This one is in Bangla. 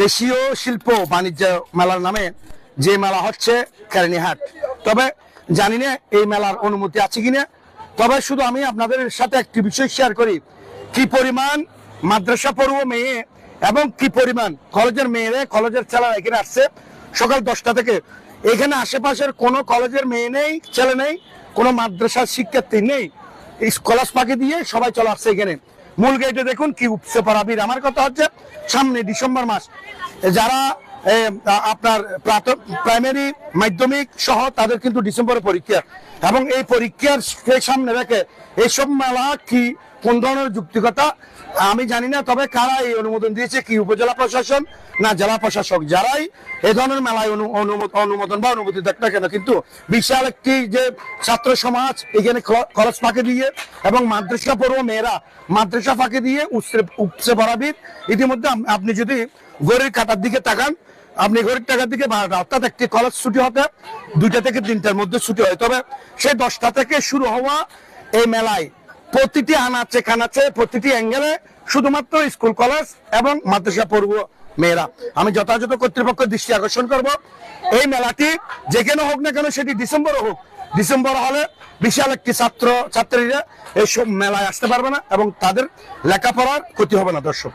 দেশীয় শিল্প বাণিজ্য মেলার নামে যে মেলা হচ্ছে কেরানীহাট। তবে জানি না এই মেলার অনুমতি আছে কিনা। তবে শুধু আমি আপনাদের সাথে একটি বিষয় শেয়ার করি। কি পরিমাণ মাদ্রাসা পড়ুয়া মেয়ে এবং কি পরিমাণ কলেজের মেয়েরা কলেজের ছেলেরা এখানে আসছে সকাল দশটা থেকে। এখানে আশেপাশের কোনো কলেজের মেয়ে নেই, ছেলে নেই, কোনো মাদ্রাসার শিক্ষার্থী নেই। এই স্কলার পাখি দিয়ে সবাই চলে আসছে এখানে। মূল গেটে দেখুন কি উপসে পারাবির আমার কথা হচ্ছে সামনে ডিসেম্বর মাস। যারা আপনার প্রাইমারি মাধ্যমিক সহ তাদের কিন্তু ডিসেম্বরে পরীক্ষা। এবং এই পরীক্ষার সামনে রেখে এইসব মেলা কি, কোন ধরনের যুক্তিকতা, আমি জানি না, তবে কারা এই অনুমোদন দিয়েছে, কি উপজেলা প্রশাসন না জেলা প্রশাসক? যারাই এ ধরনের মেলায় অনুমো- অনুমোদন বা অনুমতি দেখ না কেন, কিন্তু বিশাল একটি যে ছাত্র সমাজ এখানে খরচ ফাঁকে দিয়ে এবং মাদ্রাসা পড়ুয়া মেয়েরা মাদ্রাসা ফাঁকে দিয়ে উৎসে উপসে পড়াবির ইতিমধ্যে আপনি যদি গড়ির কাটার দিকে তাকান, আপনি গরিব টাকার দিকে বারোটা অর্থাৎ একটি কলেজ ছুটি হতে দুইটা থেকে তিনটার মধ্যে ছুটি হয়। তবে সেই দশটা থেকে শুরু হওয়া এই মেলায় প্রতিটি আনাচে কানাচে, প্রতিটি অ্যাঙ্গেলে শুধুমাত্র স্কুল কলেজ এবং মাদ্রাসা পড়ব মেয়েরা। আমি যথাযথ কর্তৃপক্ষ দৃষ্টি আকর্ষণ করব। এই মেলাটি যেখানে হোক না কেন সেটি ডিসেম্বর হোক। ডিসেম্বর হলে বিশাল একটি ছাত্র, ছাত্রীরা এইসব মেলায় আসতে পারবে না এবং তাদের লেখাপড়ার ক্ষতি হবে না, দর্শক।